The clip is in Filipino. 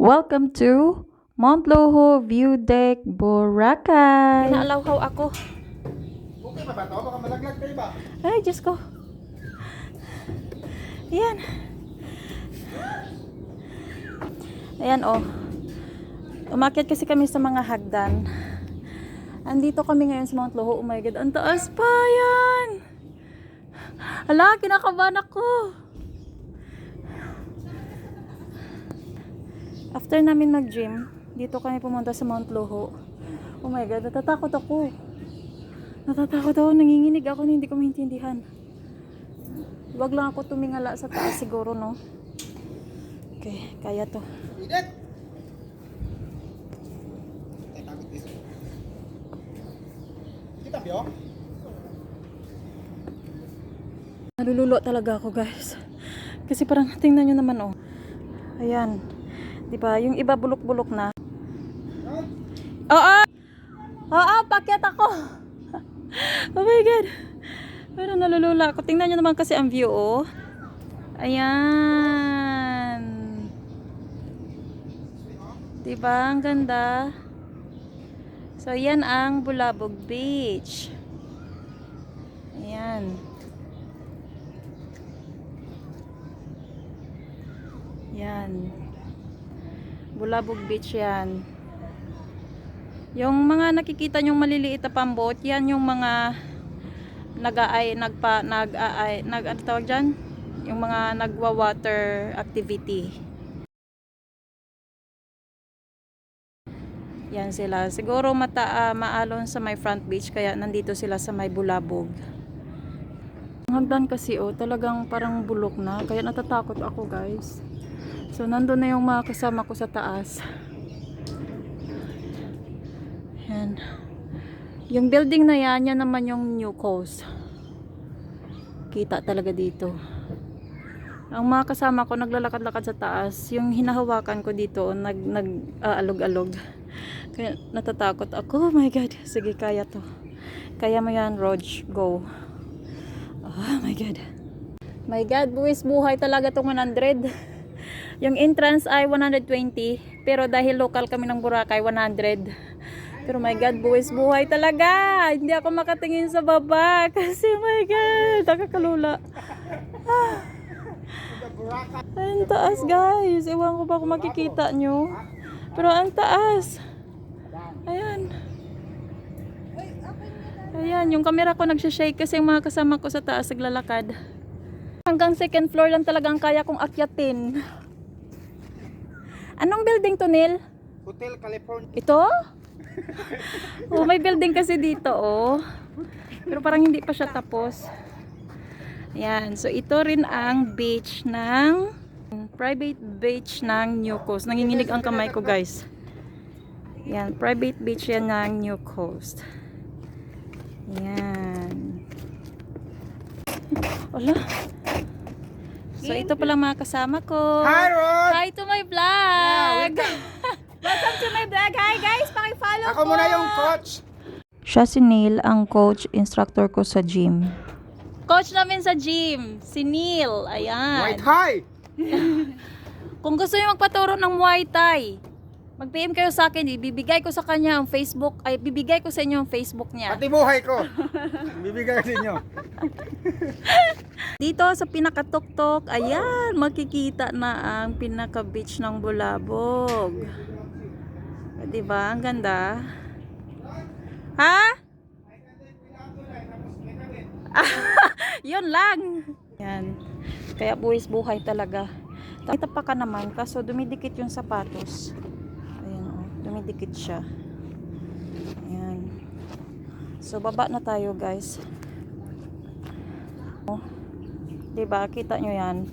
Welcome to Mount Loho View Deck, Boracay. Pinaalawhaw ako. Okay pa ba to? Baka malaglag kayo ba? Ay, Diyos ko. Ayan. Ayan, oh. Umakyat kasi kami sa mga hagdan. Andito kami ngayon sa Mount Loho. Oh my God, ang taas pa yan. Hala, kinakabahan ako. After namin mag-gym, dito kami pumunta sa Mount Loho. Oh my God, natatakot ako. Natatakot ako, nanginginig ako na hindi ko maintindihan. Huwag lang ako tumingala sa taas siguro, no? Okay, kaya to. Nalululo talaga ako, guys. Kasi parang, tingnan nyo naman, oh. Ayan. Di ba? Yung iba bulok-bulok na. Oo! Oo, pakyat ako! oh my God! Pero nalulula ako. Tingnan nyo naman kasi ang view, oh. Ayan. Diba? Ang ganda. So, yan ang Bulabog Beach. Ayan. Yan. Bulabog Beach yan. Yung mga nakikita nyong maliliit na pambot, yan yung mga nag-aay, nagpa, nag-aay, nag, ano tawag dyan? Yung mga nagwa-water activity. Yan sila. Siguro mata, ah, maalon sa may front beach, kaya nandito sila sa may bulabog. Ang hagdan kasi oh, talagang parang bulok na, kaya natatakot ako guys. So, nandun na yung mga kasama ko sa taas. Yan. Yung building na yan, yan naman yung New Coast. Kita talaga dito. Ang mga kasama ko naglalakad-lakad sa taas. Yung hinahawakan ko dito, nag, nag aalog-alog. Kaya natatakot ako. Oh my God. Sige, kaya to. Kaya mo yan, Rog. Go. Oh my God. My God, buwis buhay talaga tong 100. Yung entrance ay 120, pero dahil local kami ng Boracay, 100. Pero my God, buwis buhay talaga. Hindi ako makatingin sa baba kasi my God, nakakalula. Ah. Ang taas guys. Ewan ko ba kung makikita nyo. Pero ang taas. Ayan. Ayan, yung camera ko nagsashake kasi yung mga kasama ko sa taas naglalakad. Hanggang second floor lang talaga ang kaya kong akyatin. Anong building to, Neil? Hotel California. Ito? oh, may building kasi dito, oh. Pero parang hindi pa siya tapos. Yan. So, ito rin ang beach ng private beach ng New Coast. Nanginginig ang kamay ko, guys. Yan. Private beach yan ng New Coast. Yan. Wala. So, ito pala mga kasama ko. Hi, Rod! Hi to my vlog! Welcome to my vlog! Hi guys! Paki-follow Ako muna yung coach. Siya si Neil, ang coach, instructor ko sa gym. Coach namin sa gym, si Neil. Ayan. White high! Kung gusto niyo magpaturo ng Muay Thai, mag-PM kayo sa akin. Ibibigay ko sa kanya ang Facebook, ay bibigay ko sa inyo ang Facebook niya. Pati buhay ko. Bibigay sa inyo. Dito sa pinakatuktok, ayan, makikita na ang pinaka-beach ng Bulabog. O, Diba? Ang ganda. Ha? Yun lang. Yan. Kaya buwis buhay talaga. Kita pa ka naman, kaso dumidikit yung sapatos. Dumidikit siya. Ayan. So, baba na tayo guys. Oh. 'Di ba? Kita nyo 'yan.